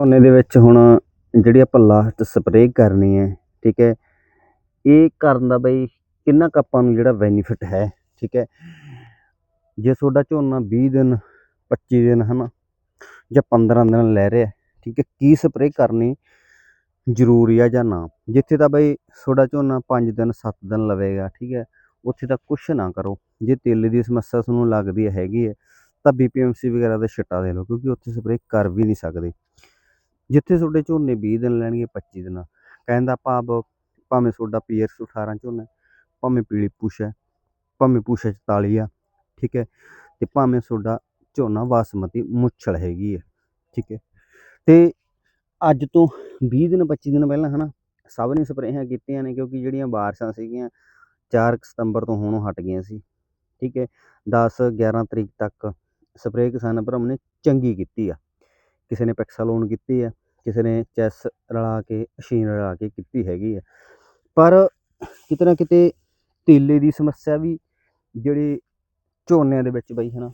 ਝੋਨੇ ਦੇ ਵਿੱਚ ਹੁਣ ਜਿਹੜੀ ਆਪਾਂ ਲਾਸਟ ਸਪਰੇਅ ਕਰਨੀ ਹੈ, ਠੀਕ ਹੈ, ਇਹ ਕਰਨ ਦਾ ਬਈ ਕਿੰਨਾ ਕੁ ਆਪਾਂ ਨੂੰ ਜਿਹੜਾ ਬੈਨੀਫਿਟ ਹੈ, ਠੀਕ ਹੈ। ਜੇ ਤੁਹਾਡਾ ਝੋਨਾ 20 ਦਿਨ 25 ਦਿਨ ਹਨਾ, ਜਾਂ 15 ਦਿਨ ਲੈ ਰਿਹਾ, ਠੀਕ ਹੈ, ਕੀ ਸਪਰੇਅ ਕਰਨੀ ਜ਼ਰੂਰੀ ਆ ਜਾਂ ਨਾ? ਜਿੱਥੇ ਤਾਂ ਬਈ ਤੁਹਾਡਾ ਝੋਨਾ 5 ਦਿਨ 7 ਦਿਨ ਲਵੇਗਾ, ਠੀਕ ਹੈ, ਉੱਥੇ ਤਾਂ ਕੁਛ ਨਾ ਕਰੋ। ਜੇ ਤੇਲ ਦੀ ਸਮੱਸਿਆ ਤੁਹਾਨੂੰ ਲੱਗਦੀ ਹੈਗੀ ਹੈ, ਤਾਂ ਬੀਪੀਐਮਸੀ ਵਗੈਰਾ ਦਾ ਛਿੱਟਾ ਦੇ ਲਓ, ਕਿਉਂਕਿ ਉੱਥੇ ਸਪਰੇਅ ਕਰ ਵੀ ਨਹੀਂ ਸਕਦੇ। ਜਿੱਥੇ ਤੁਹਾਡੇ ਝੋਨੇ 20 ਦਿਨ ਲੈਣਗੇ 25 ਦਿਨ। ਕਹਿਣ ਦਾ ਭਾਵ ਭਾਵੇਂ ਤੁਹਾਡਾ ਪੀਐਸ 18 ਝੋਨਾ ਭਾਵੇਂ ਪੀਲੀ ਪੁੱਛ ਹੈ, ਭਾਵੇਂ ਪੁੱਛ 44 ਆ, ਠੀਕ ਹੈ? ਤੇ ਭਾਵੇਂ ਤੁਹਾਡਾ ਝੋਨਾ ਬਾਸਮਤੀ ਮੁੱਛਲ ਹੈਗੀ ਹੈ ਠੀਕ ਹੈ? ਤੇ ਅੱਜ ਤੋਂ 20 ਦਿਨ 25 ਦਿਨ ਪਹਿਲਾਂ, ਹਨਾ, ਸਭ ਨੇ ਸਪਰੇਹਾਂ ਕੀਤੀਆਂ ਨੇ, ਕਿਉਂਕਿ ਜਿਹੜੀਆਂ ਬਾਰਿਸ਼ਾਂ ਸੀਗੀਆਂ 4 ਸਤੰਬਰ ਤੋਂ ਹੁਣ ਹਟ ਗਈਆਂ ਸੀ, ਠੀਕ ਹੈ? 10 11 ਤਰੀਕ ਤੱਕ ਸਪਰੇਅ ਕਿਸਾਨ ਭਰਾਵਾਂ ਨੇ ਚੰਗੀ ਕੀਤੀ ਆ। ਕਿਸੇ ਨੇ ਪੈਕਸਾਲੋਨ ਕੀਤੀ ਹੈ, ਕਿਸੇ ਨੇ ਚੈਸ ਰਲਾ ਕੇ ਮਸ਼ੀਨ ਰਲਾ ਕੇ ਕੀਤੀ ਹੈਗੀ ਹੈ। ਪਰ ਕਿਤੇ ਨਾ ਕਿਤੇ ਤੇਲੇ ਦੀ ਸਮੱਸਿਆ ਵੀ ਜਿਹੜੀ ਝੋਨਿਆਂ ਦੇ ਵਿੱਚ ਬਈ ਹਨਾ,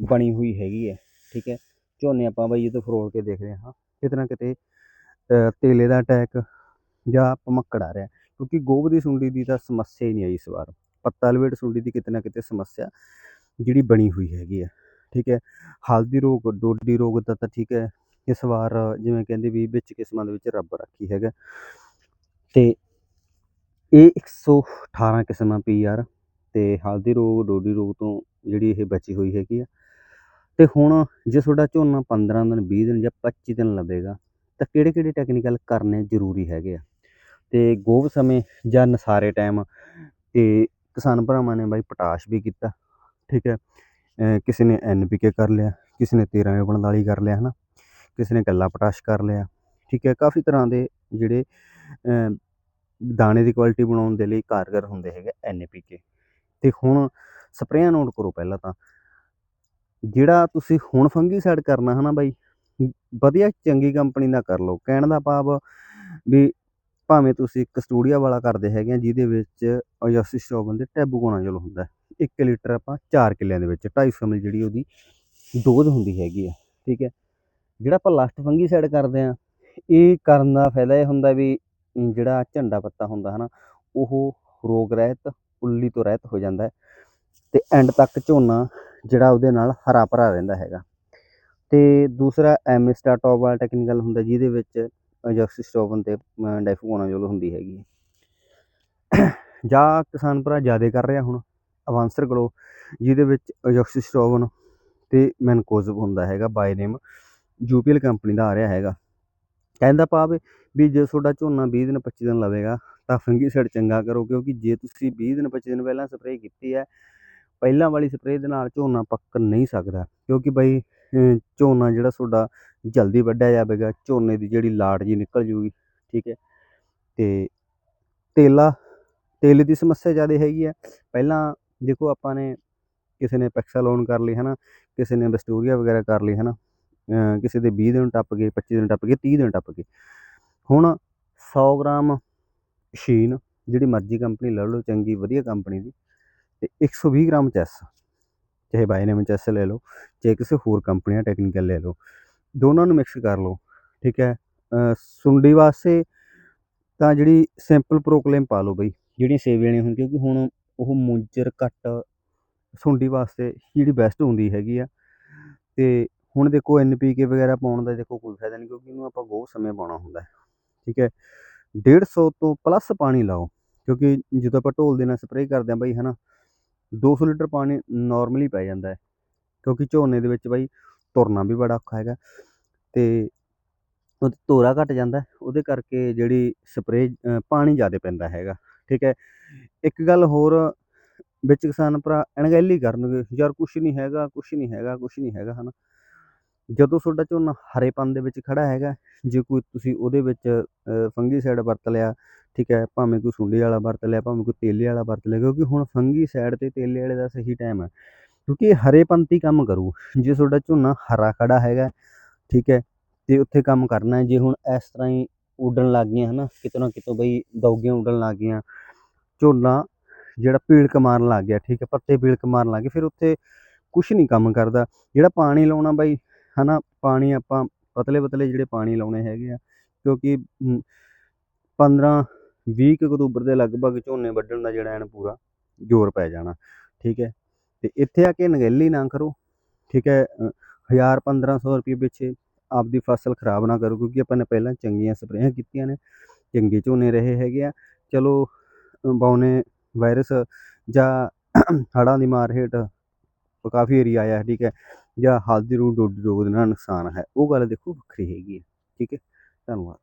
ਬਣੀ ਹੋਈ ਹੈਗੀ ਹੈ, ਠੀਕ ਹੈ। ਝੋਨੇ ਆਪਾਂ ਬਈ ਇਹ ਤੋਂ ਫਰੋਲ ਕੇ ਦੇਖ ਰਹੇ ਹਾਂ, ਕਿਤੇ ਨਾ ਕਿਤੇ ਤੇਲੇ ਦਾ ਅਟੈਕ ਜਾਂ ਭਮੱਕੜ ਆ ਰਿਹਾ ਕਿਉਂਕਿ ਗੋਭ ਦੀ ਸੁੰਡੀ ਦੀ ਤਾਂ ਸਮੱਸਿਆ ਹੀ ਨਹੀਂ ਆਈ ਇਸ ਵਾਰ। ਪੱਤਾ ਲਵੇਟ ਸੁੰਡੀ ਦੀ ਕਿਤੇ ਨਾ ਕਿਤੇ ਸਮੱਸਿਆ ਜਿਹੜੀ ਬਣੀ ਹੋਈ ਹੈਗੀ ਹੈ। ਠੀਕ ਹੈ। ਹਲਦੀ ਰੋਗ ਡੋਡੀ ਰੋਗ ਦਾ ਤਾਂ ਠੀਕ ਹੈ। ਇਸ ਵਾਰ ਜਿਵੇਂ ਕਹਿੰਦੇ ਵੀ ਵਿੱਚ ਕਿਸਮਾਂ ਦੇ ਵਿੱਚ ਰੱਬ ਰੱਖੀ ਹੈਗਾ। ਤੇ ਇਹ 118 ਕਿਸਮਾਂ ਪੀ ਆਰ ਤੇ ਹਲਦੀ ਰੋਗ ਡੋਡੀ ਰੋਗ ਤੋਂ ਜਿਹੜੀ ਇਹ ਬਚੀ ਹੋਈ ਹੈਗੀ ਆ। ਤੇ ਹੁਣ ਜੇ ਤੁਹਾਡਾ ਝੋਨਾ 15 ਦਿਨ 20 ਦਿਨ ਜਾਂ 25 ਦਿਨ ਲਵੇਗਾ ਤਾਂ ਕਿਹੜੇ ਕਿਹੜੇ ਟੈਕਨੀਕਲ ਕਰਨੇ ਜ਼ਰੂਰੀ ਹੈਗੇ ਆ? ਤੇ ਗੋਭ ਸਮੇਂ ਜਾਂ ਨਸਾਰੇ ਟਾਈਮ ਤੇ ਕਿਸਾਨ ਭਰਾਵਾਂ ਨੇ ਬਾਈ ਪੋਟਾਸ਼ ਵੀ ਕੀਤਾ, ਠੀਕ ਹੈ। ਕਿਸੇ ਨੇ ਐਨਪੀਕੇ ਕਰ ਲਿਆ, ਕਿਸੇ ਨੇ 13 45 ਕਰ ਲਿਆ, ਹਨਾ? ਕਿਸੇ ਨੇ ਕੱਲਾ ਪਟਾਸ਼ ਕਰ ਲਿਆ, ਠੀਕ ਹੈ? ਕਾਫੀ ਤਰ੍ਹਾਂ ਦੇ ਜਿਹੜੇ ਦਾਣੇ ਦੀ ਕੁਆਲਿਟੀ ਬਣਾਉਣ ਦੇ ਲਈ ਕਾਰਗਰ ਹੁੰਦੇ ਹੈਗੇ ਐਨਪੀਕੇ ਤੇ ਹੁਣ ਸਪਰੇਆਂ ਨੋਟ ਕਰੋ ਪਹਿਲਾਂ ਤਾਂ। ਜਿਹੜਾ ਤੁਸੀਂ ਹੁਣ ਫੰਗੀਸਾਈਡ ਕਰਨਾ, ਹਨਾ ਬਾਈ? ਵਧੀਆ, ਚੰਗੀ ਕੰਪਨੀ ਦਾ ਕਰ ਲਓ। ਕਹਿਣ ਦਾ ਭਾਵ ਵੀ ਭਾਵੇਂ ਤੁਸੀਂ ਕਸਟੂਡੀਆ ਵਾਲਾ ਕਰਦੇ ਹੈਗੇ ਆ, ਜਿਹਦੇ ਵਿੱਚ ਓਯੋਸਿਸਟੋਬਨ ਦੇ ਟੈਬੂਕੋਨਾਜ਼ੋਲ ਹੁੰਦਾ। 1 ਲੀਟਰ ਆਪਾਂ 4 ਕਿੱਲਿਆਂ ਦੇ ਵਿੱਚ 250 ਮਿਲੀ ਜਿਹੜੀ ਉਹਦੀ ਡੋਜ਼ ਹੁੰਦੀ ਹੈਗੀ ਆ, ਠੀਕ ਹੈ। ਜਿਹੜਾ ਆਪਾਂ ਲਾਸਟ ਫੰਗੀਸਾਈਡ ਕਰਦੇ ਆ ਇਹ ਕਰਨ ਦਾ ਫਾਇਦਾ ਇਹ ਹੁੰਦਾ ਵੀ ਜਿਹੜਾ ਝੰਡਾ ਪੱਤਾ ਹੁੰਦਾ ਹਨਾ, ਉਹ ਰੋਗ ਰਹਿਤ, ਉੱਲੀ ਤੋਂ ਰਹਿਤ ਹੋ ਜਾਂਦਾ ਹੈ ਤੇ ਐਂਡ ਤੱਕ ਝੋਨਾ ਜਿਹੜਾ ਉਹਦੇ ਨਾਲ ਹਰਾ ਭਰਾ ਰਹਿੰਦਾ ਹੈਗਾ। ਤੇ ਦੂਸਰਾ ਐਮਿਸਟਾ ਟੌਪ ਵਾਲਾ ਟੈਕਨੀਕਲ ਹੁੰਦਾ ਜਿਹਦੇ ਵਿੱਚ ਜੈਕਸਿਸਟੋਬਨ ਤੇ ਡਾਈਫੋਨਾਜ਼ੋਲ ਹੁੰਦੀ ਹੈਗੀ ਜਾਂ ਕਿਸਾਨ ਭਰਾ ਜ਼ਿਆਦਾ ਕਰ ਰਿਹਾ ਹੁਣ ਅਵਾਂਸਰ ਗਲੋ ਜਿਹਦੇ ਵਿੱਚ ਜੈਕਸਿਸਟੋਬਨ ਤੇ ਮੈਨਕੋਜ਼ਬ ਹੁੰਦਾ ਹੈਗਾ ਬਾਈ ਨੇਮ ਯੂਪੀਐਲ ਕੰਪਨੀ ਦਾ ਆ ਰਿਹਾ ਹੈਗਾ। ਕਹਿੰਦਾ ਭਾਵ ਵੀ ਜੇ ਤੁਹਾਡਾ ਝੋਨਾ 20 ਦਿਨ 25 ਦਿਨ ਲਵੇਗਾ, ਤਾਂ ਫੰਗੀਸਾਈਡ ਚੰਗਾ ਕਰੋ, ਕਿਉਂਕਿ ਜੇ ਤੁਸੀਂ 20 ਦਿਨ 25 ਦਿਨ ਪਹਿਲਾਂ ਸਪਰੇਅ ਕੀਤੀ ਹੈ, ਪਹਿਲਾਂ ਵਾਲੀ ਸਪਰੇਅ ਦੇ ਨਾਲ ਝੋਨਾ ਪੱਕ ਨਹੀਂ ਸਕਦਾ। ਕਿਉਂਕਿ ਬਈ ਝੋਨਾ ਜਿਹੜਾ ਤੁਹਾਡਾ ਜਲਦੀ ਵੱਢਿਆ ਜਾਵੇਗਾ, ਝੋਨੇ ਦੀ ਜਿਹੜੀ ਲਾਟ ਜੀ ਨਿਕਲ ਜੂਗੀ, ਠੀਕ ਹੈ। ਤੇ ਤੇਲਾ, ਤੇਲ ਦੀ ਸਮੱਸਿਆ ਜ਼ਿਆਦਾ ਹੈਗੀ ਹੈ। ਪਹਿਲਾਂ ਦੇਖੋ ਆਪਾਂ ਨੇ ਕਿਸੇ ਨੇ ਪੈਕਸਾ ਲੋਨ ਕਰ ਲਈ, ਹਨਾ? ਕਿਸੇ ਨੇ ਬਸਟੋਰੀਆ ਵਗੈਰਾ ਕਰ ਲਈ, ਹਨਾ? ਕਿਸੇ ਦੇ 20 ਦਿਨ ਟੱਪ ਗਏ 25 ਦਿਨ ਟੱਪ ਗਏ 30 ਦਿਨ ਟੱਪ ਗਏ। ਹੁਣ 100 ਗ੍ਰਾਮ ਸ਼ੀਨ ਜਿਹੜੀ ਮਰਜ਼ੀ ਕੰਪਨੀ ਲੈ ਲਓ, ਚੰਗੀ, ਵਧੀਆ ਕੰਪਨੀ ਦੀ, ਤੇ 120 ਗ੍ਰਾਮ ਚੈਸ, ਚਾਹੇ ਬਾਈ ਨੇਮ ਚੈਸ ਲੈ ਲਓ, ਚਾਹੇ ਕਿਸੇ ਹੋਰ ਕੰਪਨੀ ਦਾ ਟੈਕਨੀਕਲ ਲੈ ਲਓ, ਦੋਨਾਂ ਨੂੰ ਮਿਕਸ ਕਰ ਲਓ, ਠੀਕ ਹੈ? ਸੁੰਡੀ ਵਾਸਤੇ ਤਾਂ ਜਿਹੜੀ ਸਿੰਪਲ ਪ੍ਰੋਕਲੇਮ ਪਾ ਲਓ ਬਈ, ਜਿਹੜੀਆਂ ਸੇਵੀਆਂ ਨਹੀਂ ਹੁੰਦੀਆਂ, ਕਿਉਂਕਿ ਹੁਣ ਉਹ ਮੁੰਜਰ ਘੱਟ ਸੁੰਡੀ ਵਾਸਤੇ ਜਿਹੜੀ ਬੈਸਟ ਹੁੰਦੀ ਹੈਗੀ ਆ। ਅਤੇ ਹੁਣ ਦੇਖੋ ਐੱਨ ਪੀ ਕੇ ਵਗੈਰਾ ਪਾਉਣ ਦਾ ਦੇਖੋ ਕੋਈ ਫਾਇਦਾ ਨਹੀਂ ਕਿਉਂਕਿ ਇਹਨੂੰ ਆਪਾਂ ਬਹੁਤ ਸਮੇਂ ਪਾਉਣਾ ਹੁੰਦਾ ਠੀਕ ਹੈ 150 ਤੋਂ ਪਲੱਸ ਪਾਣੀ ਲਾਓ ਕਿਉਂਕਿ ਜਦੋਂ ਆਪਾਂ ਢੋਲ ਦੇ ਨਾਲ ਸਪਰੇਅ ਕਰਦੇ ਆਂ ਬਾਈ ਹਨਾ 200 ਲੀਟਰ ਪਾਣੀ ਨਾਰਮਲੀ ਪੈ ਜਾਂਦਾ ਹੈ ਕਿਉਂਕਿ ਝੋਨੇ ਦੇ ਵਿੱਚ ਬਾਈ ਤੁਰਨਾ ਵੀ ਬੜਾ ਔਖਾ ਹੈਗਾ ਤੇ ਉਹ ਤੋਰਾ ਘਟ ਜਾਂਦਾ ਉਹਦੇ ਕਰਕੇ ਜਿਹੜੀ ਸਪਰੇਅ ਪਾਣੀ ਜ਼ਿਆਦਾ ਪੈਂਦਾ ਹੈਗਾ। ਠੀਕ ਹੈ। ਇੱਕ ਗੱਲ ਹੋਰ, ਵਿੱਚ ਕਿਸਾਨ ਭਰਾ ਅਣਗਹਿਲੀ ਕਰਨਗੇ, ਯਾਰ ਕੁਛ ਨਹੀਂ ਹੈਗਾ, ਕੁਛ ਨਹੀਂ ਹੈਗਾ, ਕੁਛ ਨਹੀਂ ਹੈਗਾ, ਹਨਾ। ਜਦੋਂ ਤੁਹਾਡਾ ਝੋਨਾ ਹਰੇਪਨ ਦੇ ਵਿੱਚ ਖੜਾ ਹੈਗਾ, ਜੇ ਕੋਈ ਤੁਸੀਂ ਉਹਦੇ ਵਿੱਚ ਫੰਗੀਸਾਈਡ ਵਰਤ ਲਿਆ, ਠੀਕ ਹੈ, ਭਾਵੇਂ ਕੋਈ ਸੁੰਡੀ ਵਾਲਾ ਵਰਤ ਲਿਆ, ਭਾਵੇਂ ਕੋਈ ਤੇਲੇ ਵਾਲਾ ਵਰਤ ਲਿਆ, ਕਿਉਂਕਿ ਹੁਣ ਫੰਗੀਸਾਈਡ ਤੇ ਤੇਲੇ ਵਾਲੇ ਦਾ ਸਹੀ ਟਾਈਮ ਹੈ। ਕਿਉਂਕਿ ਇਹ ਹਰੇਪੰਤੀ ਕੰਮ ਕਰੂ, ਜੇ ਤੁਹਾਡਾ ਝੋਨਾ ਹਰਾ ਖੜਾ ਹੈਗਾ, ਠੀਕ ਹੈ, ਤੇ ਉੱਥੇ ਕੰਮ ਕਰਨਾ ਜੇ ਹੁਣ ਇਸ ਤਰ੍ਹਾਂ ਹੀ ਉੱਡਣ ਲੱਗ ਗਈਆਂ, ਹਨਾ, ਕਿਤੋਂ ਨਾ ਕਿਤੋਂ ਬਈ ਦੌਗੀਆਂ ਉੱਡਣ ਲੱਗ ਗਈਆਂ ਝੋਨਾ ਜਿਹੜਾ ਪੀੜਕ ਮਾਰਨ ਲੱਗ ਗਿਆ ਠੀਕ ਹੈ ਪੱਤੇ ਪੀੜਕ ਮਾਰਨ ਲੱਗ ਗਏ ਫਿਰ ਉੱਥੇ ਕੁਝ ਨਹੀਂ ਕੰਮ ਕਰਦਾ। ਜਿਹੜਾ ਪਾਣੀ ਲਾਉਣਾ ਬਾਈ ਹਨਾ ਪਾਣੀ ਆਪਾਂ ਪਤਲੇ ਪਤਲੇ ਜਿਹੜੇ ਪਾਣੀ ਲਾਉਣੇ ਹੈਗੇ ਆ ਕਿਉਂਕਿ 15 20 ਕੁ ਅਕਤੂਬਰ ਦੇ ਲਗਭਗ ਝੋਨੇ ਵੱਢਣ ਦਾ ਜਿਹੜਾ ਐਨ ਪੂਰਾ ਜ਼ੋਰ ਪੈ ਜਾਣਾ ਠੀਕ ਹੈ। ਤੇ ਇੱਥੇ ਆ ਕੇ ਨਗੇਲੀ ਨਾ ਕਰੋ ਠੀਕ ਹੈ ਅ, ਹਜ਼ਾਰ 1500 ਰੁਪਏ ਪਿੱਛੇ ਆਪਦੀ ਫਸਲ ਖਰਾਬ ਨਾ ਕਰੋ ਕਿਉਂਕਿ ਆਪਾਂ ਨੇ ਪਹਿਲਾਂ ਚੰਗੀਆਂ ਸਪਰੇਆਂ ਕੀਤੀਆਂ ਨੇ ਚੰਗੇ ਝੋਨੇ ਰਹੇ ਹੈਗੇ ਆ। ਚਲੋ ਬੌਨੇ ਵਾਇਰਸ ਜਾਂ ਹੜ੍ਹਾਂ ਦੀ ਮਾਰ ਹੇਠ ਕਾਫੀ ਏਰੀਆ ਆਇਆ ਠੀਕ ਹੈ, ਜਾਂ ਹੱਥ ਦੀ ਰੂਹ ਡੋਡੀ ਰੋਗ ਦੇ ਨਾਲ ਨੁਕਸਾਨ ਹੈ, ਉਹ ਗੱਲ ਦੇਖੋ ਵੱਖਰੀ ਹੈਗੀ ਹੈ, ਠੀਕ ਹੈ, ਧੰਨਵਾਦ।